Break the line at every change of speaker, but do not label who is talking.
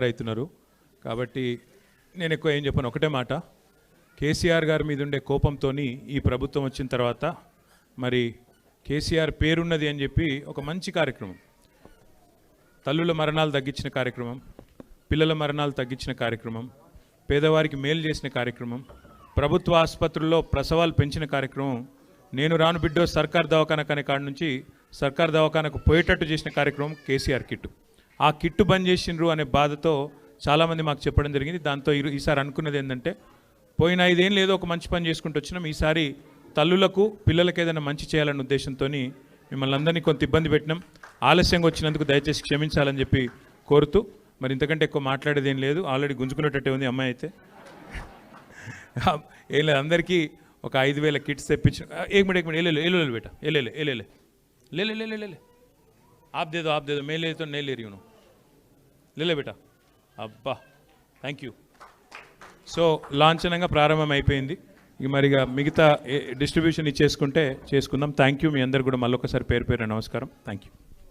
అవుతున్నారు కాబట్టి నేను ఎక్కువ ఏం చెప్పను. ఒకటే మాట. కేసీఆర్ గారి మీద ఉండే కోపంతో ఈ ప్రభుత్వం వచ్చిన తర్వాత మరి కేసీఆర్ పేరున్నది అని చెప్పి ఒక మంచి కార్యక్రమం. తల్లుల మరణాలు తగ్గించిన కార్యక్రమం పిల్లల మరణాలు తగ్గించిన కార్యక్రమం పేదవారికి మేలు చేసిన కార్యక్రమం ప్రభుత్వ ఆసుపత్రుల్లో ప్రసవాలు పెంచిన కార్యక్రమం నేను రాను బిడ్డో సర్కార్ దవాఖాన అనే కాడ నుంచి సర్కార్ దవాఖానకు పోయేటట్టు చేసిన కార్యక్రమం కేసీఆర్ కిట్టు. ఆ కిట్టు బంద్ చేసిండ్రు అనే బాధతో చాలామంది మాకు చెప్పడం జరిగింది దాంతో ఈసారి అనుకున్నది ఏంటంటే పోయిన ఐదేం లేదో ఒక మంచి పని చేసుకుంటూ వచ్చినాం ఈసారి తల్లులకు పిల్లలకు ఏదైనా మంచి చేయాలనే ఉద్దేశంతో మిమ్మల్ని అందరినీ కొంత ఇబ్బంది పెట్టినాం ఆలస్యంగా వచ్చినందుకు దయచేసి క్షమించాలని చెప్పి కోరుతూ మరి ఇంతకంటే ఎక్కువ మాట్లాడేది ఏం లేదు ఆల్రెడీ గుంజుకునేటట్టే ఉంది అమ్మాయి అయితే ఏం లేదు అందరికీ ఒక ఐదు వేల కిట్స్ తెప్పించు ఏమిటి ఏమిటి ఏలేలు ఏలేలు బేట ఏలేలే ఏలేలే లేలే లేలే లేలే ఆప్ దేదో ఆప్ దేదో మేలేతో నేలేరు లేలే బేటా. అబ్బా థ్యాంక్ యూ సో లాంఛనంగా ప్రారంభం అయిపోయింది ఇక మరిగా మిగతా డిస్ట్రిబ్యూషన్ ఇచ్చేసుకుంటే చేసుకుందాం. థ్యాంక్ యూ మీ అందరు కూడా మళ్ళొకసారి పేరు పేరు నమస్కారం. Thank you